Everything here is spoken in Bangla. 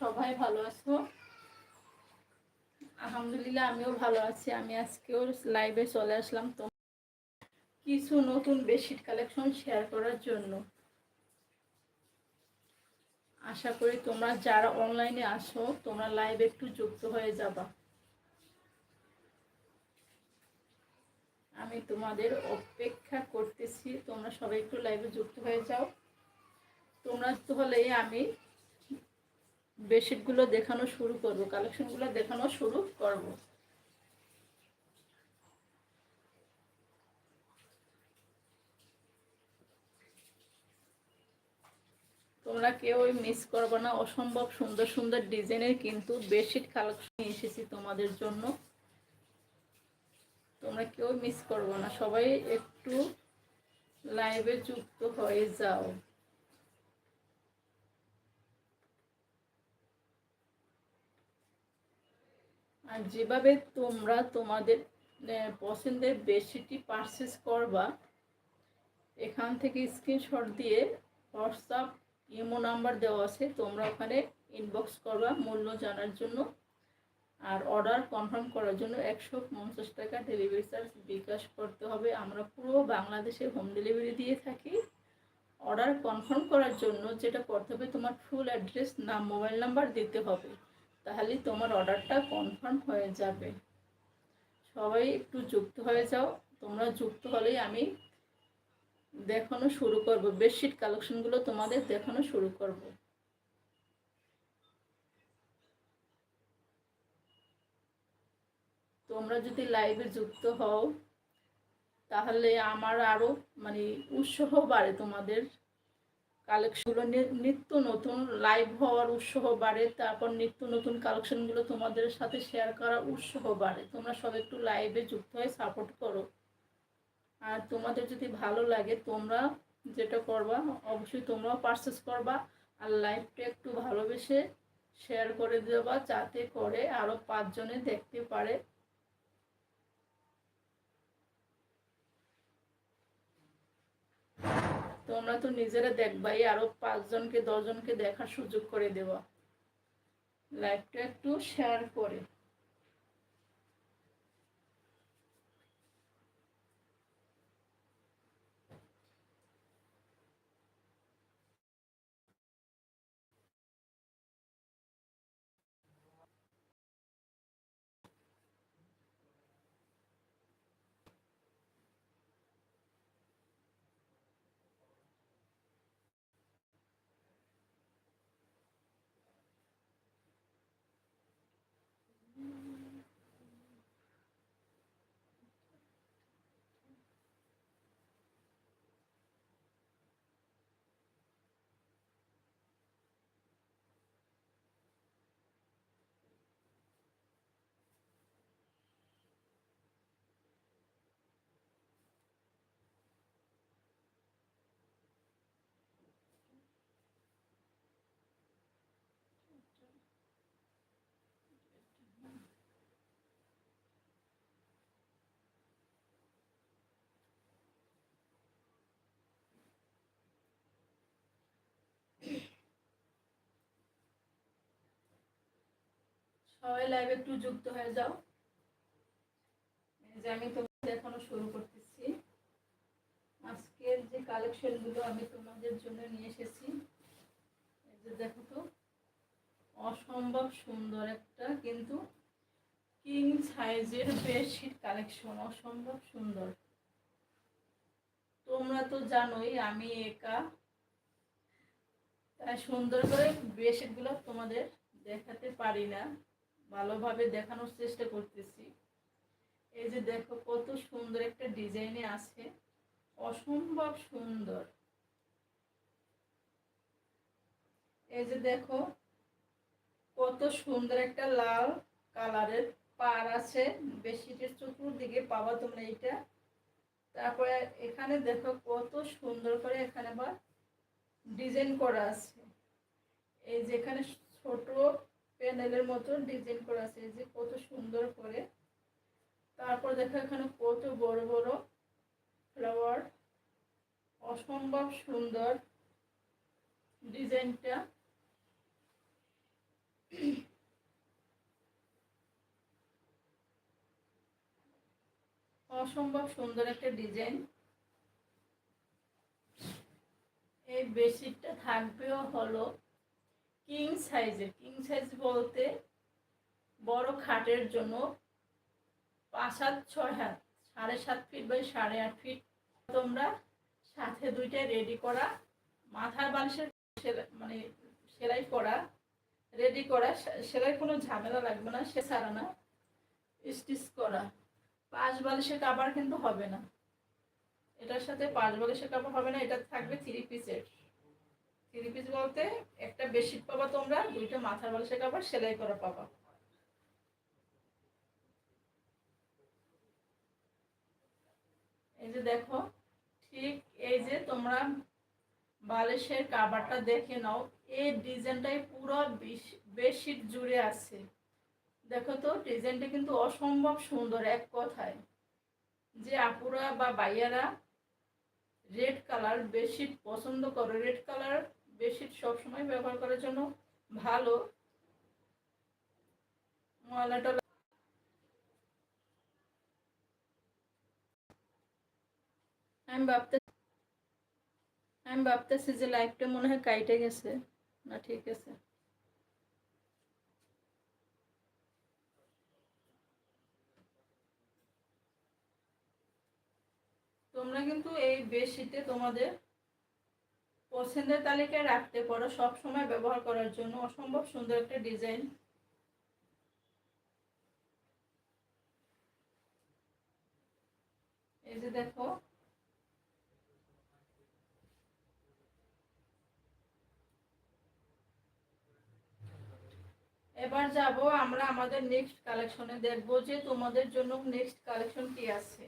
সবাই ভালো আছো? আলহামদুলিল্লাহ, আমিও ভালো আছি। আমি আজকেও লাইভে চলে আসলাম তো কিছু নতুন বেডশিট কালেকশন শেয়ার করার জন্য। আশা করি তোমরা যারা অনলাইনে আসো তোমরা লাইভে একটু যুক্ত হয়ে যাবা। আমি তোমাদের অপেক্ষা করতেছি, তোমরা সবাই একটু লাইভে যুক্ত হয়ে যাও। তোমরা তো হলে আমি বেডশিটগুলো দেখানো শুরু করব, কালেকশনগুলো দেখানো শুরু করব। তোমরা কেউ মিস করব না, অসম্ভব সুন্দর সুন্দর ডিজাইনের কিন্তু বেডশিট কালেকশন এসেছি তোমাদের জন্য। তোমরা কেউ মিস করব না, সবাই একটু লাইভে যুক্ত হয়ে যাও। আর যেভাবে তোমরা তোমাদের পছন্দের বেডশিটটি পারচেস করবা, এখান থেকে স্ক্রিনশট দিয়ে হোয়াটসঅ্যাপ ইমো নাম্বার দেওয়া আছে, তোমরা ওখানে ইনবক্স করবা মূল্য জানার জন্য। আর অর্ডার কনফার্ম করার জন্য একশো পঞ্চাশ টাকা ডেলিভারি চার্জ বিকাশ করতে হবে। আমরা পুরো বাংলাদেশে হোম ডেলিভারি দিয়ে থাকি। অর্ডার কনফার্ম করার জন্য যেটা করতে হবে, তোমার ফুল অ্যাড্রেস নাম মোবাইল নাম্বার দিতে হবে। তাহলে তোমার অর্ডারটা কনফার্ম হয়ে যাবে। সবাই একটু যুক্ত হয়ে যাও। তোমরা যুক্ত হলেই আমি দেখানো শুরু করব। বেডশিট কালেকশনগুলো তোমাদের দেখানো শুরু করব। তোমরা যদি লাইভে যুক্ত হও, তাহলে আমার আরও মানে উৎসাহ বাড়ে তোমাদের। কালেকশনগুলো নিত্য নতুন লাইভ হওয়ার উৎসাহ বাড়ে, তারপর নিত্য নতুন কালেকশনগুলো তোমাদের সাথে শেয়ার করার উৎসাহ বাড়ে। তোমরা সব একটু লাইভে যুক্ত হয়ে সাপোর্ট করো। আর তোমাদের যদি ভালো লাগে, তোমরা যেটা করবা, অবশ্যই তোমরাও পারচেস করবা আর লাইভটা একটু ভালোবেসে শেয়ার করে দেবা, যাতে করে আরও পাঁচজনে দেখতে পারে। তোমরা তো নিজেরা দেখবাই আরও পাঁচজনকে, দশজনকে দেখার সুযোগ করে দেওয়া লাইফটা একটু শেয়ার করে। সবাই লাইভে একটু যুক্ত হয়ে যাও। যে আমি তোমাদের দেখানো শুরু করতেছি। আজকের যে কালেকশনগুলো আমি তোমাদের জন্য নিয়ে এসেছি দেখো তো, অসম্ভব সুন্দর একটা কিন্তু কিং সাইজের বেডশিট কালেকশন অসম্ভব সুন্দর। তোমরা তো জানোই আমি একা সুন্দর করে বেডশিটগুলো তোমাদের দেখাতে পারি না। ভালোভাবে দেখানোর চেষ্টা করতেছি। এই যে দেখো কত সুন্দর একটা ডিজাইনে আছে। অসম্ভব সুন্দর। এই যে দেখো কত সুন্দর একটা লাল কালারের পার আছে। বেশিটির চতুর্দিকে পাবা তোমরা এইটা। তারপরে এখানে দেখো কত সুন্দর করে এখানে আবার ডিজাইন করা আছে। এই যেখানে ছোট প্যান্ডেলের মতো ডিজাইন করা আছে যে কত সুন্দর করে। তারপর দেখো এখানে কত বড় বড় ফ্লাওয়ার অসম্ভব সুন্দর ডিজাইনটা। অসম্ভব সুন্দর একটা ডিজাইন। এই বেশিটা থাকবেও হলো। কিং সাইজের কিং সাইজ বলতে বড় খাটের জন্য পাঁচ হাত ছয় হাত, সাড়ে সাত ফিট বাই সাড়ে আট ফিট তোমরা সাথে দুইটা রেডি করা, মাথার বালিশের মানে সেলাই করা রেডি করা সেলাই কোনো ঝামেলা লাগবে না, সে ছাড়া না। স্টিচ করা। পাঁচ বালিশের কাবার কিন্তু হবে না। এটার সাথে পাঁচ বালিশের কাবার হবে না, এটা থাকবে থ্রি পিসের থ্রি পিস বলতে একটা বেডশিট পাবা তোমরা, দুইটা মাথার বালিশের কাবার সেলাই করা পাবা। এই যে দেখো, ঠিক এই যে তোমরা বালিশের কাবারটা দেখে নাও, এই ডিজাইনটাই পুরো বেডশিট জুড়ে আছে। দেখো তো, ডিজাইনটা কিন্তু অসম্ভব সুন্দর, এক কথায়। যে আপুরা বা বাইয়ারা রেড কালার বেডশিট পছন্দ করো, রেড কালার বেডশিট সবসময় ব্যবহার করার জন্য ভালো। ময়লাটা আমি ভাবতে, আমি ভাবতেছি যে লাইফটা মনে হয় কাইটে গেছে। না, ঠিক আছে। তোমরা কিন্তু এই বেডশিটে তোমাদের পছন্দের তালিকায় রাখতে পারো সব সময় ব্যবহার করার জন্য। অসম্ভব সুন্দর একটা ডিজাইন। এই যে দেখো। এবার যাব আমরা আমাদের নেক্সট কালেকশনে দেখব যে তোমাদের জন্য নেক্সট কালেকশন কি আছে।